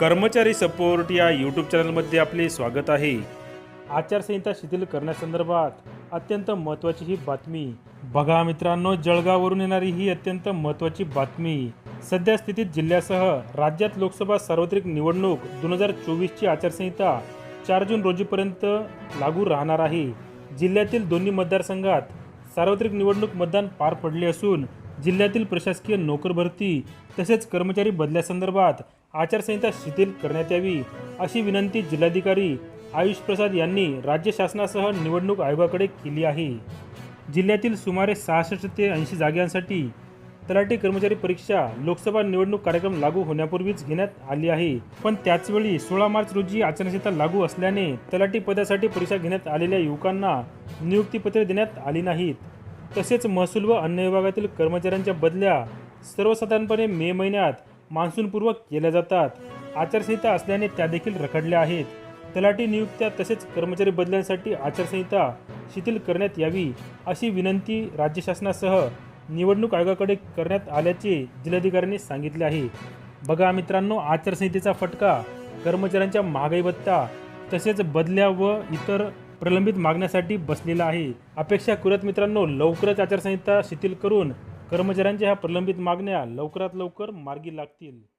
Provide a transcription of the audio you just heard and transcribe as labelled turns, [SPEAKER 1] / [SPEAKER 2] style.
[SPEAKER 1] कर्मचारी सपोर्ट या यूट्यूब चॅनलमध्ये आपले स्वागत आहे. आचारसंहिता शिथिल करण्यासंदर्भात अत्यंत महत्त्वाची ही बातमी. बघा मित्रांनो जळगाववरून येणारी ही अत्यंत महत्त्वाची बातमी. सध्या स्थितीत जिल्ह्यासह राज्यात लोकसभा सार्वत्रिक निवडणूक दोन हजार चोवीसची आचारसंहिता चार जून रोजीपर्यंत लागू राहणार आहे. जिल्ह्यातील दोन्ही मतदारसंघात सार्वत्रिक निवडणूक मतदान पार पडले असून जिल्ह्यातील प्रशासकीय नोकर भरती तसेच कर्मचारी बदल्यासंदर्भात आचारसंहिता शिथिल करण्यात यावी अशी विनंती जिल्हाधिकारी आयुष प्रसाद यांनी राज्य शासनासह निवडणूक आयोगाकडे केली आहे. जिल्ह्यातील सुमारे सहासष्ट ते ऐंशी जागांसाठी तलाठी कर्मचारी परीक्षा लोकसभा निवडणूक कार्यक्रम लागू होण्यापूर्वीच घेण्यात आली आहे. पण त्याचवेळी सोळा मार्च रोजी आचारसंहिता लागू असल्याने तलाठी पदासाठी परीक्षा घेण्यात आलेल्या युवकांना नियुक्तीपत्रे देण्यात आली नाहीत. तसेच महसूल व अन्न विभागातील कर्मचाऱ्यांच्या बदल्या सर्वसाधारणपणे मे महिन्यात मान्सूनपूर्वक केल्या जातात. आचारसंहिता असल्याने त्या देखील रखडल्या आहेत. तलाठी नियुक्त्या तसेच कर्मचारी बदल्यांसाठी आचारसंहिता शिथिल करण्यात यावी अशी विनंती राज्य शासनासह निवडणूक आयोगाकडे करण्यात आल्याचे जिल्हाधिकाऱ्यांनी सांगितले आहे. बघा मित्रांनो आचारसंहितेचा फटका कर्मचाऱ्यांच्या महागाई भत्ता तसेच बदल्या व इतर प्रलंबित मागण्यासाठी बसलेला आहे. अपेक्षा करत मित्रांनो लवकरच आचारसंहिता शिथिल करून कर्मचाऱ्यांच्या ह्या प्रलंबित मागण्या लवकरात लवकर मार्गी लागतील.